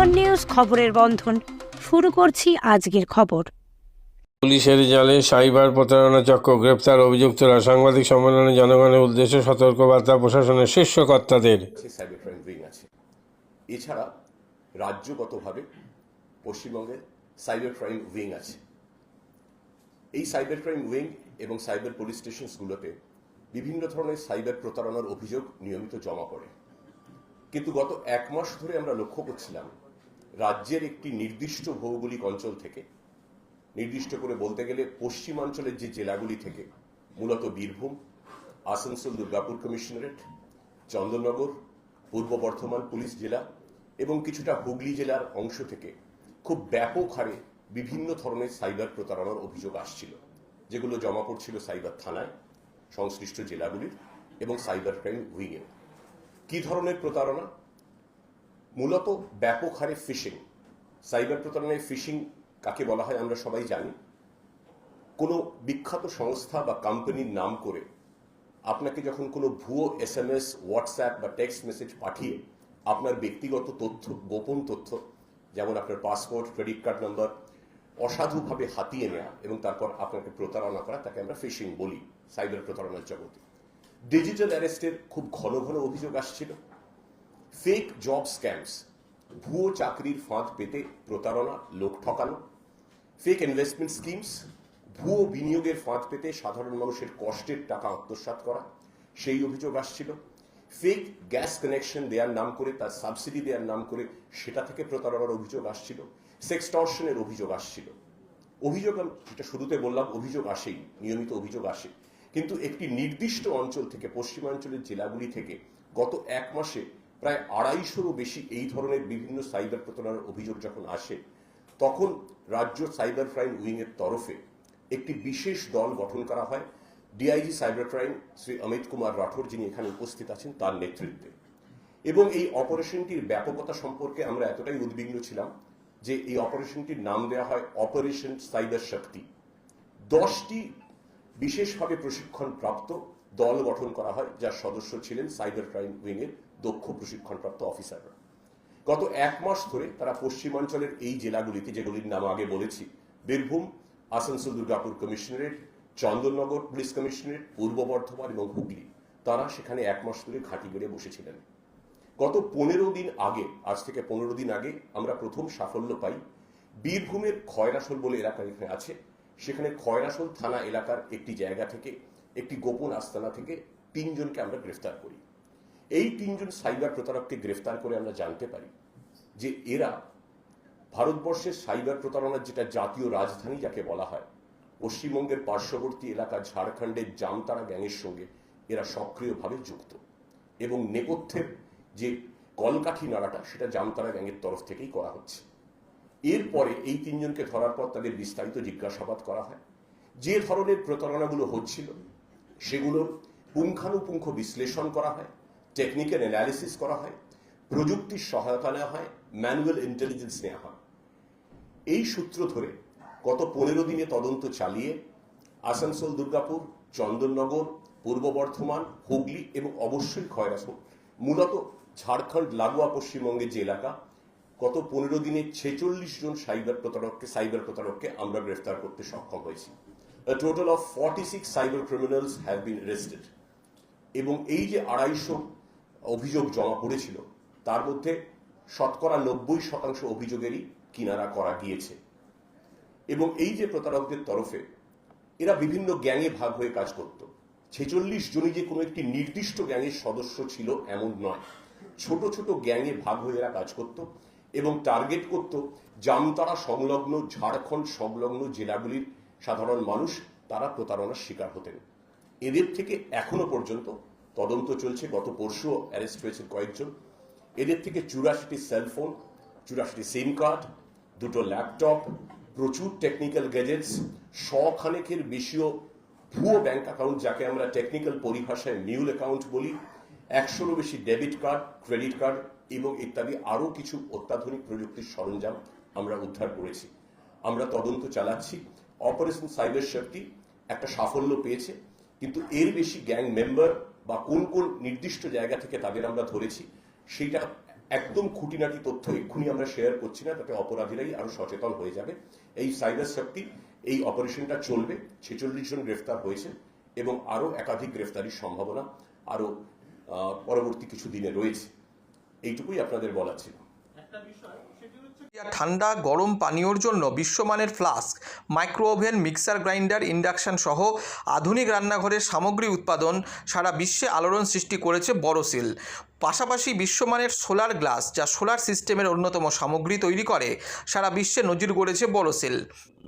Seven news খবরের বন্ধন। শুরু করছি আজকের খবর। পুলিশের জালে সাইবার প্রতারণা চক্র গ্রেপ্তার অভিযুক্তরা সাংবাদিক সম্মেলনে জনগণের উদ্দেশ্যে সতর্কবার্তা প্রশাসনের শীর্ষ কর্তাদের সাইবার ক্রাইম উইং আছে এছাড়া রাজ্যগতভাবে পশ্চিমবঙ্গে সাইবার ক্রাইম উইং আছে। এই সাইবার ক্রাইম উইং এবং সাইবার পুলিশ স্টেশনসগুলোতে বিভিন্ন ধরনের সাইবার প্রতারণার অভিযোগ নিয়মিত জমা পড়ে। কিন্তু গত এক মাস ধরে আমরা লক্ষ্য করছিলাম রাজ্যের একটি নির্দিষ্ট ভৌগোলিক অঞ্চল থেকে, নির্দিষ্ট করে বলতে গেলে পশ্চিমাঞ্চলের যে জেলাগুলি থেকে, মূলত বীরভূম, আসানসোল দুর্গাপুর কমিশনারেট, চন্দননগর, পূর্ব বর্ধমান পুলিশ জেলা এবং কিছুটা হুগলি জেলার অংশ থেকে খুব ব্যাপক হারে বিভিন্ন ধরনের সাইবার প্রতারণার অভিযোগ আসছিল, যেগুলো জমা পড়ছিল সাইবার থানায়, সংশ্লিষ্ট জেলাগুলির এবং সাইবার ক্রাইম উইংয়ে কি ধরনের প্রতারণা? মূলত ব্যাপক হারে ফিশিং সাইবার প্রতারণায় ফিশিং কাকে বলা হয় আমরা সবাই জানি। কোনো বিখ্যাত সংস্থা বা কোম্পানির নাম করে আপনাকে যখন কোনো ভুয়ো এস এম এস হোয়াটসঅ্যাপ বা টেক্সট মেসেজ পাঠিয়ে আপনার ব্যক্তিগত তথ্য, গোপন তথ্য, যেমন আপনার পাসপোর্ট ক্রেডিট কার্ড নাম্বার অসাধুভাবে হাতিয়ে নেওয়া এবং তারপর আপনাকে প্রতারণা করা, তাকে আমরা ফিশিং বলি সাইবার প্রতারণার জগতে। ডিজিটাল অ্যারেস্টের খুব ঘন ঘন অভিযোগ আসছিল। ফেক জব স্ক্যামস ভুয়ো চাকরির ফাঁদ পেতে প্রতারণা, লোক ঠকানো। ফেক ইনভেস্টমেন্ট স্কিমস ভুয়ো বিনিয়োগের ফাঁদ পেতে সাধারণ মানুষের কষ্টের টাকা আত্মসাৎ করা। সেই অভিযোগ আসছিল। ফেক গ্যাস কানেকশন দেওয়ার নাম করে, তার সাবসিডি দেওয়ার নাম করে সেটা থেকে প্রতারণার অভিযোগ আসছিল। সেক্সটর্শনের অভিযোগ আসছিল। অভিযোগ আমি যেটা শুরুতে বললাম, অভিযোগ আসেই, নিয়মিত অভিযোগ আসে। কিন্তু একটি নির্দিষ্ট অঞ্চল থেকে, পশ্চিমাঞ্চলের জেলাগুলি থেকে গত এক মাসে প্রায় আড়াইশোরও বেশি এই ধরনের বিভিন্ন সাইবার প্রতারণার অভিযোগ যখন আসে, তখন রাজ্য সাইবার ক্রাইম উইংয়ের তরফে একটি বিশেষ দল গঠন করা হয়। DIG cyber crime Shri Amit Kumar Rathore যিনি এখানে উপস্থিত আছেন, তার নেতৃত্বে। এবং এই অপারেশনটির ব্যাপকতা সম্পর্কে আমরা এতটাই উদ্বিগ্ন ছিলাম যে এই অপারেশনটির নাম দেওয়া হয় অপারেশন সাইবার শক্তি। দশটি বিশেষভাবে প্রশিক্ষণ প্রাপ্ত দল গঠন করা হয়, যার সদস্য ছিলেন সাইবার ক্রাইম উইংয়ের দক্ষ প্রশিক্ষণপ্রাপ্ত অফিসাররা। গত এক মাস ধরে তারা পশ্চিমাঞ্চলের এই জেলাগুলিতে, যেগুলির নাম আগে বলেছি, Birbhum, Asansol Durgapur commissionerate, Chandannagar police commissionerate, Purba Bardhaman এবং হুগলি। তারা সেখানে এক মাস ধরে ঘাঁটি গড়ে বসেছিলেন। গত পনেরো দিন আগে, আজ থেকে পনেরো দিন আগে, আমরা প্রথম সাফল্য পাই বীরভূমের খয়রাসোল বলে এলাকা এখানে আছে। সেখানে খয়রাসোল থানা এলাকার একটি জায়গা থেকে, একটি গোপন আস্তানা থেকে তিনজনকে আমরা গ্রেফতার করি। এই তিনজন সাইবার প্রতারককে গ্রেফতার করে আমরা জানতে পারি যে এরা ভারতবর্ষের সাইবার প্রতারণার যেটা জাতীয় রাজধানী যাকে বলা হয়, পশ্চিমবঙ্গের পার্শ্ববর্তী এলাকা ঝাড়খণ্ডের জামতারা গ্যাংয়ের সঙ্গে এরা সক্রিয়ভাবে যুক্ত এবং নেপথ্যের যে কলকাঠি নাড়াটা সেটা জামতারা গ্যাংয়ের তরফ থেকেই করা হচ্ছে। এরপরে এই তিনজনকে ধরার পর তাদের বিস্তারিত জিজ্ঞাসাবাদ করা হয়। যে ধরনের প্রতারণাগুলো হচ্ছিল, সেগুলোর পুঙ্খানুপুঙ্খ বিশ্লেষণ করা হয়। টেকনিক্যাল অ্যানালিসিস করা হয়, প্রযুক্তির সহায়তা নেওয়া হয় ম্যানুয়াল ইন্টেলিজেন্স নেওয়া হয় এই সূত্র ধরে গত পনেরো দিনে তদন্ত চালিয়ে আসানসোল, দুর্গাপুর, চন্দননগর, পূর্ব বর্ধমান, হুগলি এবং অবশ্যই খয়রাসোল, মূলত ঝাড়খণ্ড, লাগোয়া পশ্চিমবঙ্গের যে এলাকা, গত পনেরো দিনে ছেচল্লিশ জন সাইবার প্রতারককে সাইবার প্রতারককে আমরা গ্রেফতার করতে সক্ষম হয়েছি A total of 46 cyber criminals have been arrested. এবং এই যে আড়াইশো অভিযোগ জমা পড়েছিল। তার মধ্যে শতকরা নব্বই শতাংশ অভিযোগেরই কিনারা করা গিয়েছে। এবং এই যে প্রতারকদের তরফে এরা বিভিন্ন গ্যাংয়ে ভাগ হয়ে কাজ করত। ছেচল্লিশ জনই যে কোনো একটি নির্দিষ্ট গ্যাংয়ের সদস্য ছিল এমন নয়। ছোট ছোট গ্যাংয়ে ভাগ হয়ে এরা কাজ করত এবং টার্গেট করত জামতারা সংলগ্ন, ঝাড়খণ্ড সংলগ্ন জেলাগুলির সাধারণ মানুষ তারা প্রতারণার শিকার হতেন। এদের থেকে এখনও পর্যন্ত তদন্ত চলছে। গত পরশুও অ্যারেস্ট হয়েছে কয়েকজন। এদের থেকে চুরাশিটি সেলফোন চুরাশিটি সিম কার্ড দুটো ল্যাপটপ প্রচুর টেকনিক্যাল গ্যাজেটস শখানেকের বেশিও ভুয়ো ব্যাংক অ্যাকাউন্ট যাকে আমরা টেকনিক্যাল পরিভাষায় মিউল অ্যাকাউন্ট বলি, একশোরও বেশি ডেবিট কার্ড ক্রেডিট কার্ড এবং ইত্যাদি আরও কিছু অত্যাধুনিক প্রযুক্তির সরঞ্জাম আমরা উদ্ধার করেছি। আমরা তদন্ত চালাচ্ছি। অপারেশন সাইবার শক্তি একটা সাফল্য পেয়েছে। কিন্তু এর বেশি গ্যাং মেম্বার বা কোন কোন নির্দিষ্ট জায়গা থেকে তাদের আমরা ধরেছি সেটা একদম খুঁটিনাটি তথ্য এক্ষুনি আমরা শেয়ার করছি না, তাতে অপরাধীরাই আরও সচেতন হয়ে যাবে। এই সাইবার শক্তি এই অপারেশনটা চলবে, ছেচল্লিশ জন গ্রেফতার হয়েছে এবং আরও একাধিক গ্রেফতারির সম্ভাবনা আরও পরবর্তী কিছু দিনে রয়েছে। এইটুকুই আপনাদের বলা ছিল। ঠান্ডা, গরম পানীয়র জন্য বিশ্বমানের flask, micro oven, mixer grinder, induction সহ আধুনিক রান্নাঘরের সামগ্রী উৎপাদন সারা বিশ্বে আলোড়ন সৃষ্টি করেছে বড়সিল। পাশাপাশি বিশ্বমানের সোলার গ্লাস, যা সোলার সিস্টেমের অন্যতম সামগ্রী তৈরি করে, সারা বিশ্বে নজির গড়েছে বড়সিল।